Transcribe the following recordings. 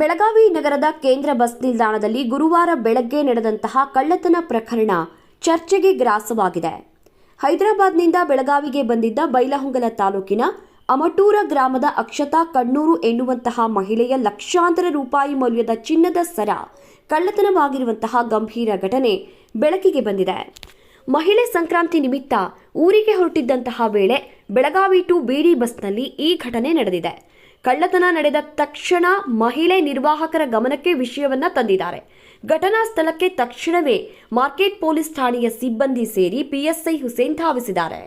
ಬೆಳಗಾವಿ ನಗರದ ಕೇಂದ್ರ ಬಸ್ ನಿಲ್ದಾಣದಲ್ಲಿ ಗುರುವಾರ ಬೆಳಗ್ಗೆ ನಡೆದಂತಹ ಕಳ್ಳತನ ಪ್ರಕರಣ ಚರ್ಚೆಗೆ ಗ್ರಾಸವಾಗಿದೆ. ಹೈದರಾಬಾದ್ನಿಂದ ಬೆಳಗಾವಿಗೆ ಬಂದಿದ್ದ ಬೈಲಹೊಂಗಲ ತಾಲೂಕಿನ ಅಮಟೂರ ಗ್ರಾಮದ ಅಕ್ಷತಾ ಕಣ್ಣೂರು ಎನ್ನುವಂತಹ ಮಹಿಳೆಯ ಲಕ್ಷಾಂತರ ರೂಪಾಯಿ ಮೌಲ್ಯದ ಚಿನ್ನದ ಸರ ಕಳ್ಳತನವಾಗಿರುವಂತಹ ಗಂಭೀರ ಘಟನೆ ಬೆಳಕಿಗೆ ಬಂದಿದೆ. ಮಹಿಳೆ ಸಂಕ್ರಾಂತಿ ನಿಮಿತ್ತ ಊರಿಗೆ ಹೊರಟಿದ್ದಂತಹ ವೇಳೆ ಬೆಳಗಾವಿ ಟು ಬೇಡಿ ಬಸ್ನಲ್ಲಿ ಈ ಘಟನೆ ನಡೆದಿದೆ. ಕಳ್ಳತನ ನಡೆದ ತಕ್ಷಣ ಮಹಿಳೆ ನಿರ್ವಾಹಕರ ಗಮನಕ್ಕೆ ವಿಷಯವನ್ನ ತಂದಿದ್ದಾರೆ. ಘಟನಾ ಸ್ಥಳಕ್ಕೆ ತಕ್ಷಣವೇ ಮಾರ್ಕೆಟ್ ಪೊಲೀಸ್ ಠಾಣೆಯ ಸಿಬ್ಬಂದಿ ಸೇರಿ ಪಿಎಸ್ಐ ಹುಸೇನ್ ಧಾವಿಸಿದ್ದಾರೆ.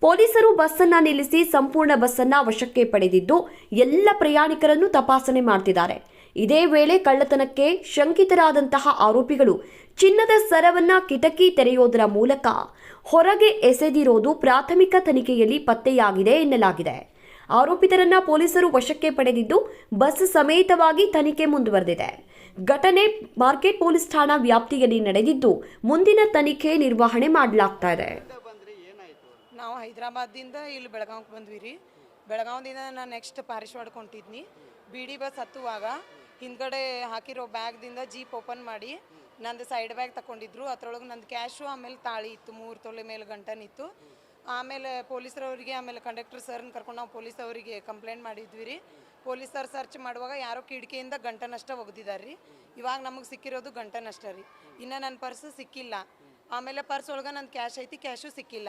ಪೊಲೀಸರು ಬಸ್ಸನ್ನ ನಿಲ್ಲಿಸಿ ಸಂಪೂರ್ಣ ಬಸ್ಸನ್ನ ವಶಕ್ಕೆ ಪಡೆದಿದ್ದು ಎಲ್ಲ ಪ್ರಯಾಣಿಕರನ್ನು ತಪಾಸಣೆ ಮಾಡ್ತಿದ್ದಾರೆ. ಇದೇ ವೇಳೆ ಕಳ್ಳತನಕ್ಕೆ ಶಂಕಿತರಾದಂತಹ ಆರೋಪಿಗಳು ಚಿನ್ನದ ಸರವನ್ನ ಕಿಟಕಿ ತೆರೆಯೋದರ ಮೂಲಕ ಹೊರಗೆ ಎಸೆದಿರೋದು ಪ್ರಾಥಮಿಕ ತನಿಖೆಯಲ್ಲಿ ಪತ್ತೆಯಾಗಿದೆ ಎನ್ನಲಾಗಿದೆ. ಆರೋಪಿತರನ್ನ ಪೊಲೀಸರು ವಶಕ್ಕೆ ಪಡೆದಿದ್ದು, ಬಸ್ ಸಮೇತವಾಗಿ ತನಿಖೆ ಮುಂದುವರೆದಿದೆ. ಘಟನೆ ಮಾರ್ಕೆಟ್ ಪೊಲೀಸ್ ಠಾಣಾ ವ್ಯಾಪ್ತಿಯಲ್ಲಿ ನಡೆದಿದ್ದು, ಮುಂದಿನ ತನಿಖೆ ನಿರ್ವಹಣೆ ಮಾಡಲಾಗ್ತಾ ಇದೆ. ನಾವು ಹೈದರಾಬಾದ್ದಿಂದ ಇಲ್ಲಿ ಬೆಳಗಾವಿಗೆ ಬಂದ್ವಿ ರೀ ಬೆಳಗಾವಿದಿಂದ ನಾನು ನೆಕ್ಸ್ಟ್ ಪಾರಿಶ್ ಹೊಂಟಿದ್ನಿ. ಬಿ ಡಿ ಬಸ್ ಹತ್ತುವಾಗ ಹಿಂದ್ಗಡೆ ಹಾಕಿರೋ ಬ್ಯಾಗ್ದಿಂದ ಜೀಪ್ ಓಪನ್ ಮಾಡಿ ನಂದು ಸೈಡ್ ಬ್ಯಾಗ್ ತಗೊಂಡಿದ್ರು ಅದ್ರೊಳಗೆ ನಂದು ಕ್ಯಾಶು ಆಮೇಲೆ ತಾಳಿ ಇತ್ತು. ಮೂರು ತೊಲೆ ಮೇಲೆ ಗಂಟನಿತ್ತು ಆಮೇಲೆ ಪೊಲೀಸರವರಿಗೆ, ಆಮೇಲೆ ಕಂಡಕ್ಟರ್ ಸರ್ನ ಕರ್ಕೊಂಡು ನಾವು ಪೊಲೀಸ್ ಅವರಿಗೆ ಕಂಪ್ಲೇಂಟ್ ಮಾಡಿದ್ವಿ ರೀ. ಪೊಲೀಸರು ಸರ್ಚ್ ಮಾಡುವಾಗ ಯಾರೋ ಕಿಟಕಿಯಿಂದ ಗಂಟನಷ್ಟ ಒಗ್ದಿದ್ದಾರೆ ರೀ. ಇವಾಗ ನಮಗೆ ಸಿಕ್ಕಿರೋದು ಗಂಟನಷ್ಟ ರೀ. ಇನ್ನು ನನ್ನ ಪರ್ಸ್ ಸಿಕ್ಕಿಲ್ಲ. ಆಮೇಲೆ ಪರ್ಸ್ ಒಳಗೆ ನನ್ನ ಕ್ಯಾಶ್ ಐತಿ ಕ್ಯಾಶು ಸಿಕ್ಕಿಲ್ಲ.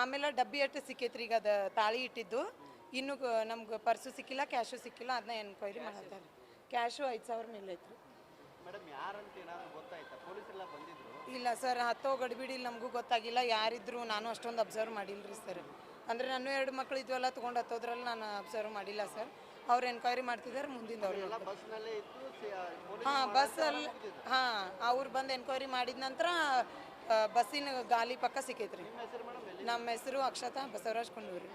ಆಮೇಲೆ ಡಬ್ಬಿ ಅಟ್ಟು ಸಿಕ್ಕೈತ್ರಿ ಈಗ ಅದು ತಾಳಿ ಇಟ್ಟಿದ್ದು. ಇನ್ನು ನಮ್ಗೆ ಪರ್ಸು ಸಿಕ್ಕಿಲ್ಲ ಕ್ಯಾಶು ಸಿಕ್ಕಿಲ್ಲ ಅದನ್ನ ಎನ್ಕ್ವೈರಿ ಮಾಡ್ತಾರೆ ಕ್ಯಾಶು ಐದು ಸಾವಿರ ಮೇಲೆ ಐತ್ರಿ. ಮೇಡಮ್ ಯಾರಂತ ಏನಾದ್ರು ಗೊತ್ತಾಯ್ತಾ? ಇಲ್ಲ ಸರ್ ಹತ್ತೋ ಗಡಿಬಿಡಿ ನಮಗೂ ಗೊತ್ತಾಗಿಲ್ಲ. ಯಾರಿದ್ರು ನಾನು ಅಷ್ಟೊಂದು ಅಬ್ಸರ್ವ್ ಮಾಡಿಲ್ಲ ರೀ ಸರ್. ಅಂದರೆ ನಾನು ಎರಡು ಮಕ್ಕಳು ಇದ್ವಲ್ಲ ತೊಗೊಂಡು ಹತ್ತೋದ್ರಲ್ಲಿ ನಾನು ಅಬ್ಸರ್ವ್ ಮಾಡಿಲ್ಲ ಸರ್. ಅವ್ರು ಎನ್ಕ್ವೈರಿ ಮಾಡ್ತಿದ್ದಾರೆ ಮುಂದಿನ ಅವ್ರು ಹಾಂ ಬಸ್ಸಲ್ಲಿ ಹಾಂ ಅವ್ರು ಬಂದು ಎನ್ಕ್ವೈರಿ ಮಾಡಿದ ನಂತರ ಬಸ್ಸಿನ ಗಾಲಿ ಪಕ್ಕ ಸಿಕ್ಕೈತ್ರಿ. ನಮ್ಮ ಹೆಸರು ಅಕ್ಷತಾ ಬಸವರಾಜ್ ಕೊಂಡೂರಿ